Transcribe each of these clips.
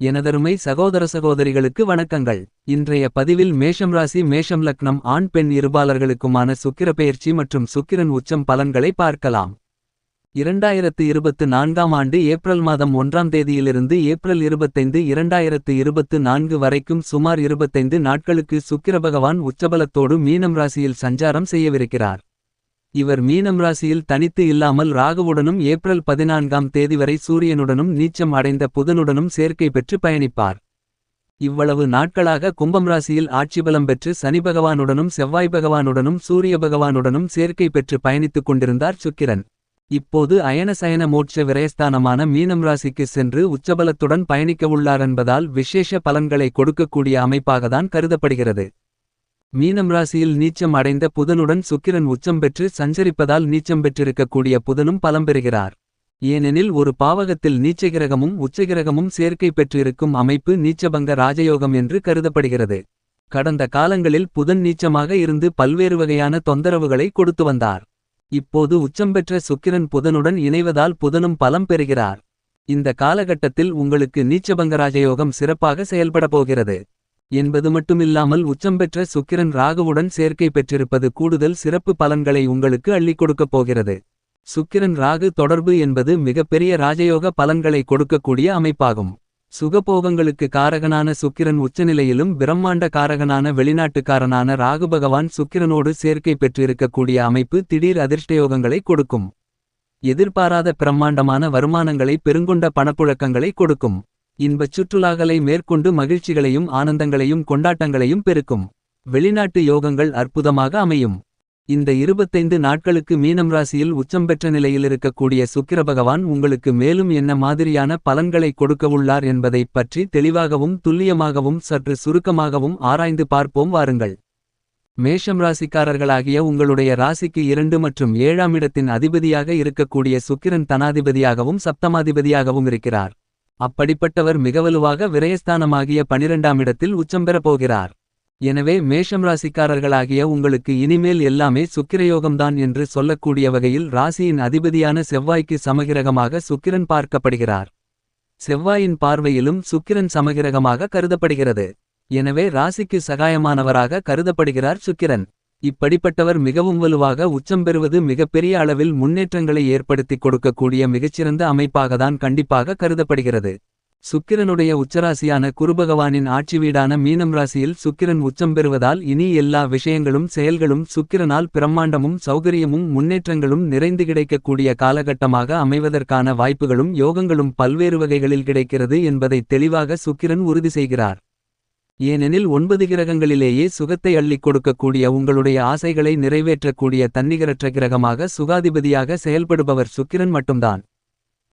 எனதருமை சகோதர சகோதரிகளுக்கு வணக்கங்கள். இன்றைய பதிவில் மேஷம் ராசி மேஷம் லக்னம் ஆண் பெண் இருபாலர்களுக்குமான சுக்கிரப்பெயர்ச்சி மற்றும் சுக்கிரன் உச்சம் பலன்களை பார்க்கலாம். இரண்டாயிரத்து இருபத்து நான்காம் ஆண்டு ஏப்ரல் மாதம் ஒன்றாம் தேதியிலிருந்து ஏப்ரல் இருபத்தைந்து இரண்டாயிரத்து இருபத்து நான்கு வரைக்கும் சுமார் இருபத்தைந்து நாட்களுக்கு சுக்கிர பகவான் உச்சபலத்தோடு மீனம் ராசியில் சஞ்சாரம் செய்யவிருக்கிறார். இவர் மீனம் ராசியில் தனித்து இல்லாமல் ராகுவுடனும் ஏப்ரல் பதினான்காம் தேதி வரை சூரியனுடனும் நீச்சம் அடைந்த புதனுடனும் சேர்க்கை பெற்று பயணிப்பார். இவ்வளவு நாட்களாக கும்பம் ராசியில் ஆட்சிபலம் பெற்று சனி பகவானுடனும் செவ்வாய் பகவானுடனும் சூரிய பகவானுடனும் சேர்க்கை பெற்று பயணித்துக் கொண்டிருந்தார் சுக்கிரன். இப்போது அயன சயன மோட்ச விரயஸ்தானமான மீனம் ராசிக்கு சென்று உச்சபலத்துடன் பயணிக்கவுள்ளார் என்பதால் விசேஷ பலன்களை கொடுக்கக்கூடிய அமைப்பாகத்தான் கருதப்படுகிறது. மீனம் ராசியில் நீச்சம் அடைந்த புதனுடன் சுக்கிரன் உச்சம் பெற்று சஞ்சரிப்பதால் நீச்சம் பெற்றிருக்கக்கூடிய புதனும் பலம் பெறுகிறார். ஏனெனில் ஒரு பாவகத்தில் நீச்சகிரகமும் உச்சகிரகமும் சேர்க்கை பெற்றிருக்கும் அமைப்பு நீச்சபங்க ராஜயோகம் என்று கருதப்படுகிறது. கடந்த காலங்களில் புதன் நீச்சமாக இருந்து பல்வேறு வகையான தொந்தரவுகளை கொடுத்து வந்தார். இப்போது உச்சம் பெற்ற சுக்கிரன் புதனுடன் இணைவதால் புதனும் பலம் பெறுகிறார். இந்த காலகட்டத்தில் உங்களுக்கு நீச்சபங்க ராஜயோகம் சிறப்பாக செயல்பட போகிறது. என்பது மட்டுமில்லாமல் உச்சம் பெற்ற சுக்கிரன் ராகுவுடன் சேர்க்கை பெற்றிருப்பது கூடுதல் சிறப்பு பலன்களை உங்களுக்கு அள்ளிக் கொடுக்கப் போகிறது. சுக்கிரன் ராகு தொடர்பு என்பது மிகப்பெரிய ராஜயோக பலன்களை கொடுக்கக்கூடிய அமைப்பாகும். சுகபோகங்களுக்கு காரகனான சுக்கிரன் உச்சநிலையிலும் பிரம்மாண்ட காரகனான வெளிநாட்டுக்காரனான ராகு பகவான் சுக்கிரனோடு சேர்க்கை பெற்றிருக்கக்கூடிய அமைப்பு திடீர் அதிர்ஷ்டயோகங்களை கொடுக்கும். எதிர்பாராத பிரம்மாண்டமான வருமானங்களை பெருங்கொண்ட பணப்புழக்கங்களை கொடுக்கும். இன்பச் சுற்றுலாக்களை மேற்கொண்டு மகிழ்ச்சிகளையும் ஆனந்தங்களையும் கொண்டாட்டங்களையும் பெருக்கும். வெளிநாட்டு யோகங்கள் அற்புதமாக அமையும். இந்த இருபத்தைந்து நாட்களுக்கு மீனம் ராசியில் உச்சம் பெற்ற நிலையில் இருக்கக்கூடிய சுக்கிர பகவான் உங்களுக்கு மேலும் என்ன மாதிரியான பலன்களை கொடுக்கவுள்ளார் என்பதைப் பற்றி தெளிவாகவும் துல்லியமாகவும் சற்று சுருக்கமாகவும் ஆராய்ந்து பார்ப்போம் வாருங்கள். மேஷம் ராசிக்காரர்களாகிய உங்களுடைய ராசிக்கு இரண்டு மற்றும் ஏழாம் இடத்தின் அதிபதியாக இருக்கக்கூடிய சுக்கிரன் தனாதிபதியாகவும் சப்தமாதிபதியாகவும் இருக்கிறார். அப்படிப்பட்டவர் மிகவலுவாக விரயஸ்தானமாகிய பனிரெண்டாம் இடத்தில் உச்சம் பெறப் போகிறார். எனவே மேஷம் ராசிக்காரர்களாகிய உங்களுக்கு இனிமேல் எல்லாமே சுக்கிரயோகம்தான் என்று சொல்லக்கூடிய வகையில் ராசியின் அதிபதியான செவ்வாய்க்கு சமகிரகமாக சுக்கிரன் பார்க்கப்படுகிறார். செவ்வாயின் பார்வையிலும் சுக்கிரன் சமகிரகமாக கருதப்படுகிறது. எனவே ராசிக்கு சகாயமானவராக கருதப்படுகிறார் சுக்கிரன். இப்படிப்பட்டவர் மிகவும் வலுவாக உச்சம் பெறுவது மிகப்பெரிய அளவில் முன்னேற்றங்களை ஏற்படுத்திக் கொடுக்கக்கூடிய மிகச்சிறந்த அமைப்பாகத்தான் கண்டிப்பாக கருதப்படுகிறது. சுக்கிரனுடைய உச்சராசியான குருபகவானின் ஆட்சி வீடான மீனம் ராசியில் சுக்கிரன் உச்சம் பெறுவதால் இனி எல்லா விஷயங்களும் செயல்களும் சுக்கிரனால் பிரம்மாண்டமும் சௌகரியமும் முன்னேற்றங்களும் நிறைந்து கிடைக்கக்கூடிய காலகட்டமாக அமைவதற்கான வாய்ப்புகளும் யோகங்களும் பல்வேறு வகைகளில் கிடைக்கிறது என்பதை தெளிவாக சுக்கிரன் உறுதி செய்கிறார். ஏனெனில் ஒன்பது கிரகங்களிலேயே சுகத்தை அள்ளிக் கொடுக்கக்கூடிய உங்களுடைய ஆசைகளை நிறைவேற்றக்கூடிய தன்னிகரற்ற கிரகமாக சுகாதிபதியாக செயல்படுபவர் சுக்கிரன் மட்டும்தான்.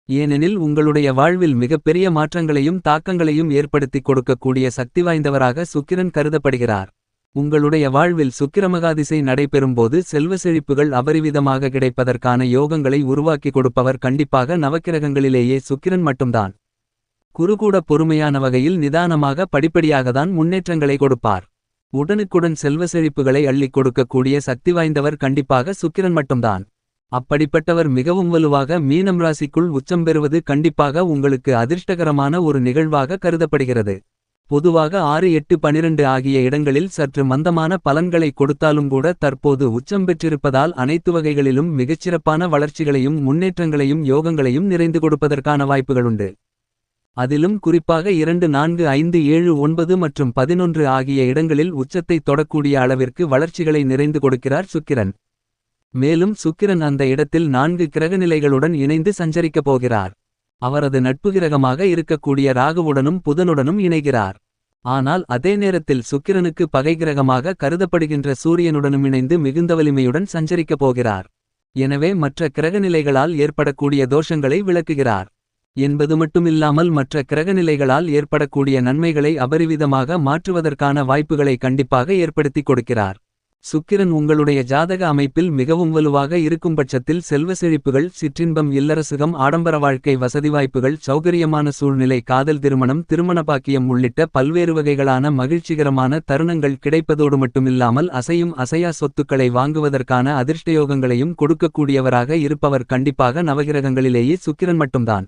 ஏனெனில் உங்களுடைய வாழ்வில் மிகப்பெரிய மாற்றங்களையும் தாக்கங்களையும் ஏற்படுத்திக் கொடுக்கக்கூடிய சக்தி வாய்ந்தவராக சுக்கிரன் கருதப்படுகிறார். உங்களுடைய வாழ்வில் சுக்கிரமகாதிசை நடைபெறும்போது செல்வ செழிப்புகள் அபரிவிதமாக கிடைப்பதற்கான யோகங்களை உருவாக்கி கொடுப்பவர் கண்டிப்பாக நவக்கிரகங்களிலேயே சுக்கிரன் மட்டும்தான். குருகூட பொறுமையான வகையில் நிதானமாக படிப்படியாகத்தான் முன்னேற்றங்களை கொடுப்பார். உடனுக்குடன் செல்வ செழிப்புகளை அள்ளிக் கொடுக்கக்கூடிய சக்தி வாய்ந்தவர் கண்டிப்பாக சுக்கிரன் மட்டும்தான். அப்படிப்பட்டவர் மிகவும் வலுவாக மீனம் ராசிக்குள் உச்சம் பெறுவது கண்டிப்பாக உங்களுக்கு அதிர்ஷ்டகரமான ஒரு நிகழ்வாக கருதப்படுகிறது. பொதுவாக ஆறு எட்டு பனிரெண்டு ஆகிய இடங்களில் சற்று மந்தமான பலன்களை கொடுத்தாலும் கூட தற்போது உச்சம் பெற்றிருப்பதால் அனைத்து வகைகளிலும் மிகச்சிறப்பான வளர்ச்சிகளையும் முன்னேற்றங்களையும் யோகங்களையும் நிறைந்து கொடுப்பதற்கான வாய்ப்புகளுண்டு அதிலும் குறிப்பாக இரண்டு நான்கு ஐந்து ஏழு ஒன்பது மற்றும் பதினொன்று ஆகிய இடங்களில் உச்சத்தை தொடக்கூடிய அளவிற்கு வளர்ச்சிகளை நிறைந்து கொடுக்கிறார் சுக்கிரன். மேலும் சுக்கிரன் அந்த இடத்தில் நான்கு கிரகநிலைகளுடன் இணைந்து சஞ்சரிக்கப் போகிறார். அவரது நட்பு கிரகமாக இருக்கக்கூடிய ராகுவுடனும் புதனுடனும் இணைகிறார். ஆனால் அதே நேரத்தில் சுக்கிரனுக்கு பகை கிரகமாக கருதப்படுகின்ற சூரியனுடனும் இணைந்து மிகுந்த வலிமையுடன் சஞ்சரிக்கப் போகிறார். எனவே மற்ற கிரகநிலைகளால் ஏற்படக்கூடிய தோஷங்களை விளக்குகிறார். என்பது மட்டுமில்லாமல் மற்ற கிரகநிலைகளால் ஏற்படக்கூடிய நன்மைகளை அபரிவிதமாக மாற்றுவதற்கான வாய்ப்புகளை கண்டிப்பாக ஏற்படுத்திக் கொடுக்கிறார். சுக்கிரன் உங்களுடைய ஜாதக அமைப்பில் மிகவும் வலுவாக இருக்கும் பட்சத்தில் செல்வ செழிப்புகள் சிற்றின்பம் இல்லரசுகம் ஆடம்பர வாழ்க்கை வசதி வாய்ப்புகள் சௌகரியமான சூழ்நிலை காதல் திருமணம் திருமண பாக்கியம் உள்ளிட்ட பல்வேறு வகைகளான மகிழ்ச்சிகரமான தருணங்கள் கிடைப்பதோடு மட்டுமில்லாமல் அசையும் அசையா சொத்துக்களை வாங்குவதற்கான அதிர்ஷ்டயோகங்களையும் கொடுக்கக்கூடியவராக இருப்பவர் கண்டிப்பாக நவகிரகங்களிலேயே சுக்கிரன் மட்டும்தான்.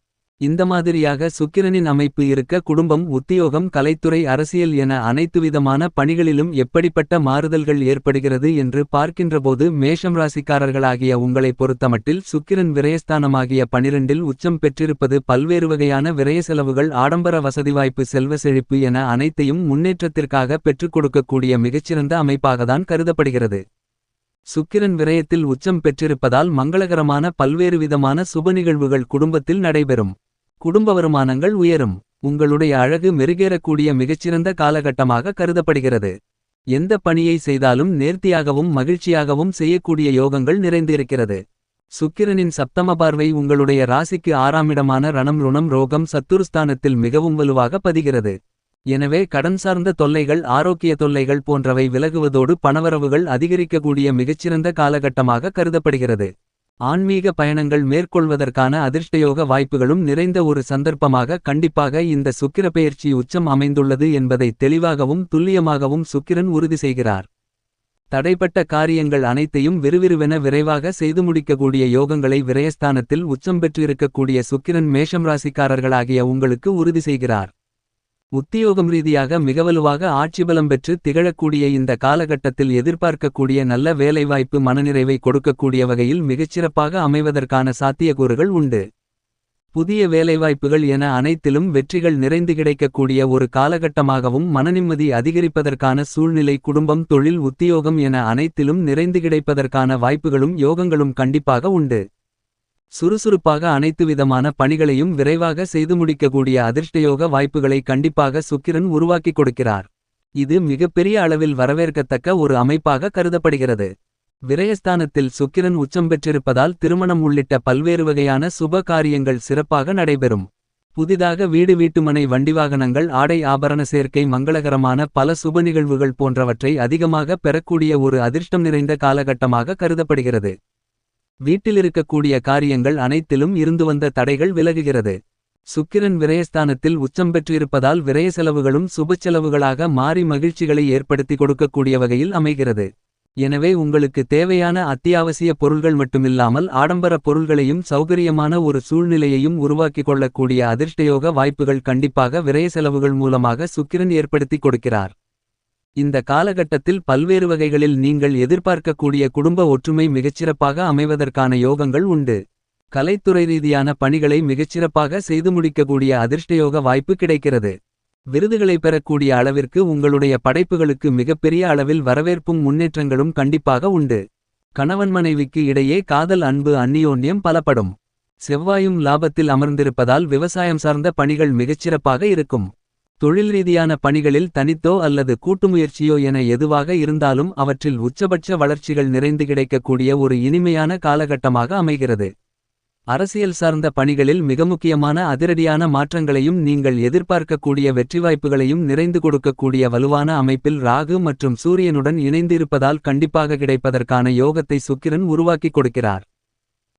இந்த மாதிரியாக சுக்கிரனின் அமைப்பு இருக்க குடும்பம் உத்தியோகம் கலைத்துறை அரசியல் என அனைத்துவிதமான பணிகளிலும் எப்படிப்பட்ட மாறுதல்கள் ஏற்படுகிறது என்று பார்க்கின்றபோது மேஷம் ராசிக்காரர்களாகிய உங்களை பொறுத்தமட்டில் சுக்கிரன் விரயஸ்தானமாகிய பனிரெண்டில் உச்சம் பெற்றிருப்பது பல்வேறு வகையான விரய செலவுகள் ஆடம்பர வசதி வாய்ப்பு செல்வ செழிப்பு என அனைத்தையும் முன்னேற்றத்திற்காக பெற்றுக் கொடுக்கக்கூடிய மிகச்சிறந்த அமைப்பாகத்தான் கருதப்படுகிறது. சுக்கிரன் விரயத்தில் உச்சம் பெற்றிருப்பதால் மங்களகரமான பல்வேறு விதமான சுப நிகழ்வுகள் குடும்பத்தில் நடைபெறும். குடும்ப வருமானங்கள் உயரும். உங்களுடைய அழகு மெருகேறக்கூடிய மிகச்சிறந்த காலகட்டமாக கருதப்படுகிறது. எந்த பணியை செய்தாலும் நேர்த்தியாகவும் மகிழ்ச்சியாகவும் செய்யக்கூடிய யோகங்கள் நிறைந்திருக்கிறது. சுக்கிரனின் சப்தம பார்வை உங்களுடைய ராசிக்கு ஆறாமிடமான ரணம் ருணம் ரோகம் சத்துருஸ்தானத்தில் மிகவும் வலுவாக பதிகிறது. எனவே கடன் சார்ந்த தொல்லைகள் ஆரோக்கிய தொல்லைகள் போன்றவை விலகுவதோடு பணவரவுகள் அதிகரிக்கக்கூடிய மிகச்சிறந்த காலகட்டமாக கருதப்படுகிறது. ஆன்மீக பயணங்கள் மேற்கொள்வதற்கான அதிர்ஷ்டயோக வாய்ப்புகளும் நிறைந்த ஒரு சந்தர்ப்பமாக கண்டிப்பாக இந்த சுக்கிரப்பெயர்ச்சி உச்சம் அமைந்துள்ளது என்பதை தெளிவாகவும் துல்லியமாகவும் சுக்கிரன் உறுதி செய்கிறார். தடைப்பட்ட காரியங்கள் அனைத்தையும் விறுவிறுவென விரைவாக செய்து முடிக்கக்கூடிய யோகங்களை விரயஸ்தானத்தில் உச்சம் பெற்றிருக்கக்கூடிய சுக்கிரன் மேஷம் ராசிக்காரர்களாகிய உங்களுக்கு உறுதி செய்கிறார். உத்தியோகம் ரீதியாக மிகவலுவாக ஆட்சிபலம் பெற்று திகழக்கூடிய இந்த காலகட்டத்தில் எதிர்பார்க்கக்கூடிய நல்ல வேலைவாய்ப்பு மனநிறைவை கொடுக்கக்கூடிய வகையில் மிகச்சிறப்பாக அமைவதற்கான சாத்தியக்கூறுகள் உண்டு. புதிய வேலைவாய்ப்புகள் என அனைத்திலும் வெற்றிகள் நிறைந்து கிடைக்கக்கூடிய ஒரு காலகட்டமாகவும் மனநிம்மதி அதிகரிப்பதற்கான சூழ்நிலை குடும்பம் தொழில் உத்தியோகம் என அனைத்திலும் நிறைந்து கிடைப்பதற்கான வாய்ப்புகளும் யோகங்களும் கண்டிப்பாக உண்டு. சுறுசுறுப்பாக அனைத்து விதமான பணிகளையும் விரைவாக செய்து முடிக்கக்கூடிய அதிர்ஷ்டயோக வாய்ப்புகளை கண்டிப்பாக சுக்கிரன் உருவாக்கிக் கொடுக்கிறார். இது மிகப்பெரிய அளவில் வரவேற்கத்தக்க ஒரு அமைப்பாக கருதப்படுகிறது. விரயஸ்தானத்தில் சுக்கிரன் உச்சம் பெற்றிருப்பதால் திருமணம் உள்ளிட்ட பல்வேறு வகையான சுப காரியங்கள் சிறப்பாக நடைபெறும். புதிதாக வீடு வீட்டுமனை வண்டிவாகனங்கள் ஆடை ஆபரண சேர்க்கை மங்களகரமான பல சுப நிகழ்வுகள் போன்றவற்றை அதிகமாக பெறக்கூடிய ஒரு அதிர்ஷ்டம் நிறைந்த காலகட்டமாக கருதப்படுகிறது. வீட்டிலிருக்கக்கூடிய காரியங்கள் அனைத்திலும் இருந்து வந்த தடைகள் விலகுகிறது. சுக்கிரன் விரயஸ்தானத்தில் உச்சம் பெற்றிருப்பதால் விரய செலவுகளும் சுபச்செலவுகளாக மாறி மகிழ்ச்சிகளை ஏற்படுத்தி கொடுக்கக்கூடிய வகையில் அமைகிறது. எனவே உங்களுக்கு தேவையான அத்தியாவசிய பொருள்கள் மட்டுமில்லாமல் ஆடம்பர பொருள்களையும் சௌகரியமான ஒரு சூழ்நிலையையும் உருவாக்கிக் கொள்ளக்கூடிய அதிர்ஷ்டயோக வாய்ப்புகள் கண்டிப்பாக விரய செலவுகள் மூலமாக சுக்கிரன் ஏற்படுத்தி கொடுக்கிறார். இந்த காலகட்டத்தில் பல்வேறு வகைகளில் நீங்கள் எதிர்பார்க்கக்கூடிய குடும்ப ஒற்றுமை மிகச்சிறப்பாக அமைவதற்கான யோகங்கள் உண்டு. கலைத்துறை ரீதியான பணிகளை மிகச்சிறப்பாக செய்து முடிக்கக்கூடிய அதிர்ஷ்டயோக வாய்ப்பு கிடைக்கிறது. விருதுகளை பெறக்கூடிய அளவிற்கு உங்களுடைய படைப்புகளுக்கு மிகப்பெரிய அளவில் வரவேற்பும் முன்னேற்றங்களும் கண்டிப்பாக உண்டு. கணவன் மனைவிக்கு இடையே காதல் அன்பு அந்நியோன்யம் பலப்படும். செவ்வாயும் லாபத்தில் அமர்ந்திருப்பதால் விவசாயம் சார்ந்த பணிகள் மிகச்சிறப்பாக இருக்கும். தொழில் ரீதியான பணிகளில் தனித்தோ அல்லது கூட்டுமுயற்சியோ என எதுவாக இருந்தாலும் அவற்றில் உச்சபட்ச வளர்ச்சிகள் நிறைந்து கிடைக்கக்கூடிய ஒரு இனிமையான காலகட்டமாக அமைகிறது. அரசியல் சார்ந்த பணிகளில் மிக முக்கியமான அதிரடியான மாற்றங்களையும் நீங்கள் எதிர்பார்க்கக்கூடிய வெற்றி வாய்ப்புகளையும் நிறைந்து கொடுக்கக்கூடிய வலுவான அமைப்பில் ராகு மற்றும் சூரியனுடன் இணைந்திருப்பதால் கண்டிப்பாக கிடைப்பதற்கான யோகத்தை சுக்கிரன் உருவாக்கிக் கொடுக்கிறார்.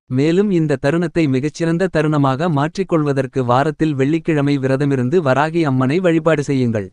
மேலும் இந்த தருணத்தை மிகச்சிறந்த தருணமாக மாற்றிக்கொள்வதற்கு வாரத்தில் வெள்ளிக்கிழமை விரதமிருந்து வராகி அம்மனை வழிபாடு செய்யுங்கள்.